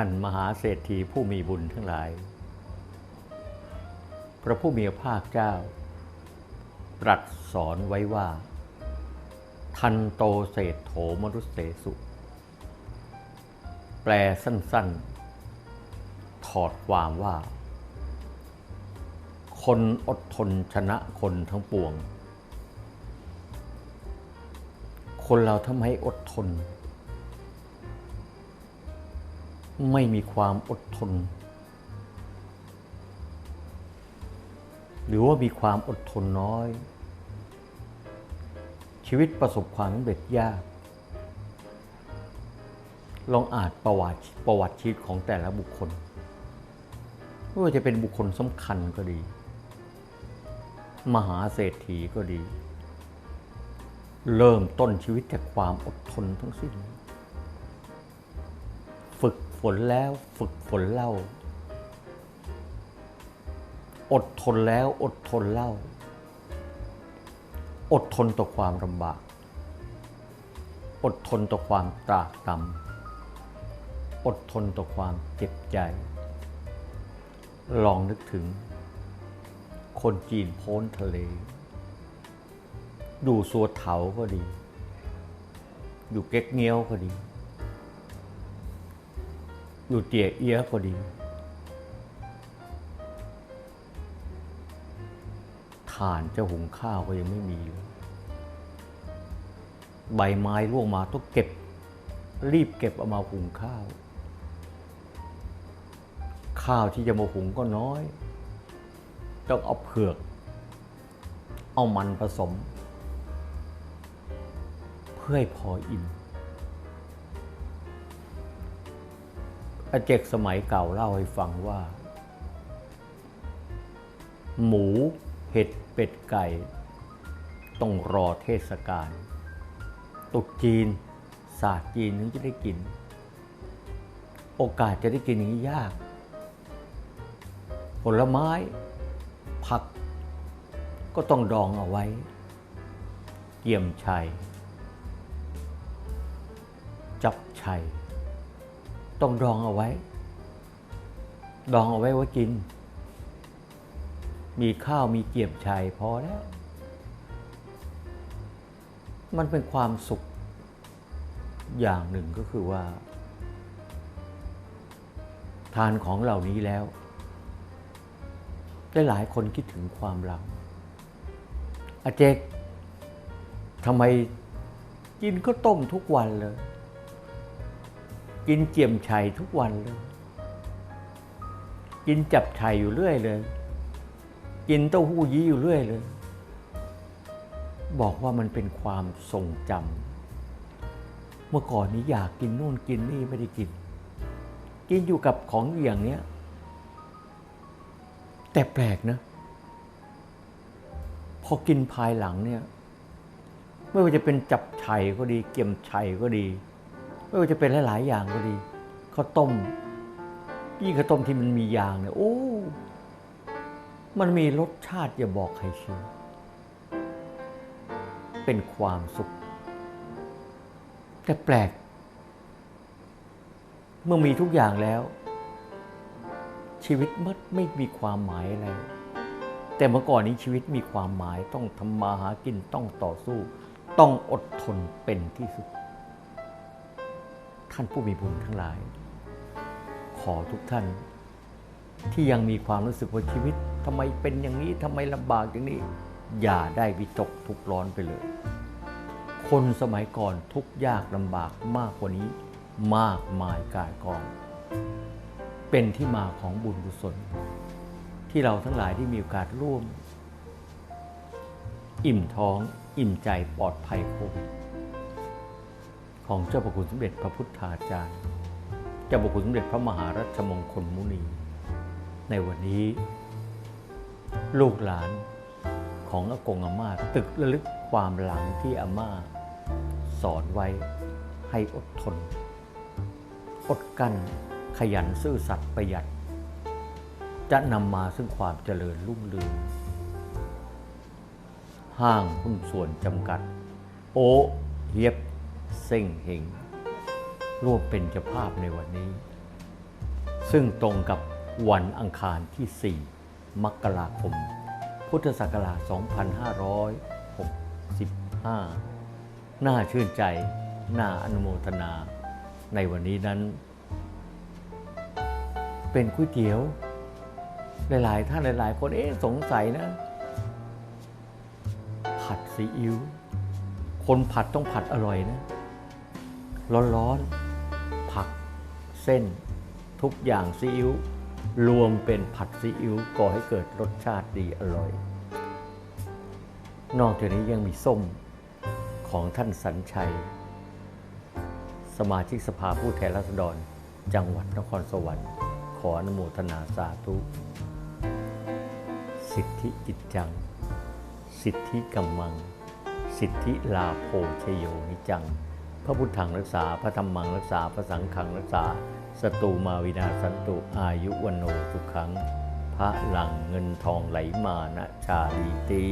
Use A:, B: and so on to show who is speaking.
A: ท่านมหาเศรษฐีผู้มีบุญทั้งหลาย พระผู้มีพระภาคเจ้า ตรัสสอนไว้ว่า ทันโตเศรษโถมรุเสสุ แปลสั้นๆ ถอดความว่า คนอดทนชนะคนทั้งปวง คนเราทำให้อดทน ไม่มีความอดทน หรือว่ามีความอดทนน้อย ชีวิตประสบความสำเร็จยาก ลองอ่านประวัติประวัติชีวิตของแต่ละบุคคลไม่ว่าจะเป็นบุคคลสำคัญก็ดี มหาเศรษฐีก็ดี เริ่มต้นชีวิตจากความอดทนทั้งสิ้น ฝึก ฝนแล้วฝึกฝนเล่า อดทนแล้วอดทนเล่า อดทนต่อความลำบาก อดทนต่อความตรากตำอดทนต่อความเจ็บใจ ลองนึกถึง คนจีนโพ้นทะเล ดูสัวเถาก็ดี อยู่เก๊กเงี้ยวก็ดี อยู่เตี่ยเอียก็ดีถ่านจะหุงข้าวก็ยังไม่มีเลยใบไม้ร่วงมาต้องเก็บ รีบเก็บเอามาหุงข้าว ข้าวที่จะมาหุงก็น้อย ต้องเอาเผือก เอามันผสม เพื่อให้พออิ่ม อาเจกสมัยเก่าเล่าให้ฟังว่า หมูเห็ดเป็ดไก่ ต้องรอเทศกาลตุกจีนศาสตร์จีนถึงจะได้กิน โอกาสจะได้กินอย่างนี้ยาก ผลไม้ ผัก ก็ต้องดองเอาไว้ เกี่ยมชัย จับชัย ต้องดองเอาไว้ ดองเอาไว้ไว้กิน มีข้าวมีเกียบชัยพอแล้ว มันเป็นความสุข อย่างหนึ่งก็คือว่า ทานของเหล่านี้แล้ว ได้หลายคนคิดถึงความหลังอาเจกทำไมกินข้าวต้มทุกวันเลย กินเจียมชัยทุกวันเลย กินจับชัยอยู่เรื่อยเลย กินเต้าหู้ยี้อยู่เรื่อยเลย บอกว่ามันเป็นความทรงจำเมื่อก่อนนี้อยากกินนู่นกินนี่ไม่ได้กิน กินอยู่กับของอย่างเนี้ยแต่แปลกนะ พอกินภายหลังเนี่ย ไม่ว่าจะเป็นจับชัยก็ดี เกี่ยมชัยก็ดี ไม่ว่าจะเป็นหลาย ๆ อย่างก็ดีข้าวต้มยิ่งข้าวต้มที่มันมียางเนี่ยโอ้ มันมีรสชาติอย่าบอกใครเชื่อเป็นความสุข แต่แปลก เมื่อมีทุกอย่างแล้ว ชีวิตมัดไม่มีความหมายอะไร แต่เมื่อก่อนนี้ชีวิตมีความหมายต้องทำมาหากินต้องต่อสู้ ต้องอดทนเป็นที่สุด ท่านผู้มีบุญทั้งหลาย ขอทุกท่าน ที่ยังมีความรู้สึกว่าชีวิตทำไมเป็นอย่างนี้ทำไมลำบากอย่างนี้ อย่าได้วิตกทุกข์ร้อนไปเลย คนสมัยก่อนทุกยากลำบากมากกว่านี้มากมายกายกอง เป็นที่มาของบุญกุศล ที่เราทั้งหลายที่มีโอกาสร่วม อิ่มท้อง อิ่มใจปลอดภัยโควิด ของเจ้าพระคุณสมเด็จพระพุทธาจารย์ เจ้าพระคุณสมเด็จพระมหารัชมงคลมุนี ในวันนี้ ลูกหลานของอากงอาม่าตึกระลึกความหลังที่อาม่า สอนไว้ให้อดทน อดกั้นขยันซื่อสัตย์ประหยัด จะนำมาซึ่งความเจริญรุ่งเรืองห้างหุ้นส่วนจำกัด โอเฮียบ เซ็งเฮงร่วมเป็นเจ้าภาพในวันนี้ ซึ่งตรงกับวันอังคารที่ 4 มกราคม พุทธศักราช 2565 น่าชื่นใจ น่าอนุโมทนา ในวันนี้นั้น เป็นก๋วยเตี๋ยว หลายๆ ท่านหลาย ๆ คนเอ๊ะสงสัยนะ ผัดซีอิ๊วคนผัดต้องผัดอร่อยนะ ร้อนๆ ผักเส้น ทุกอย่างซีอิ๊วรวมเป็นผัดซีอิ๊วก่อให้เกิดรสชาติดีอร่อย นอกจากนี้ยังมีส้มของท่านสัญชัย สมาชิกสภาผู้แทนราษฎร จังหวัดนครสวรรค์ ขออนุโมทนาสาธุ สิทธิจิตจัง สิทธิกัมมัง สิทธิลาโภชโยนิจัง พระพุทธังรักษา พระธรรมังรักษา พระสังฆังรักษา สตูมาวินาสันตุอายุวันโนสุขัง พระหลังเงินทองไหลมานะชาลีตี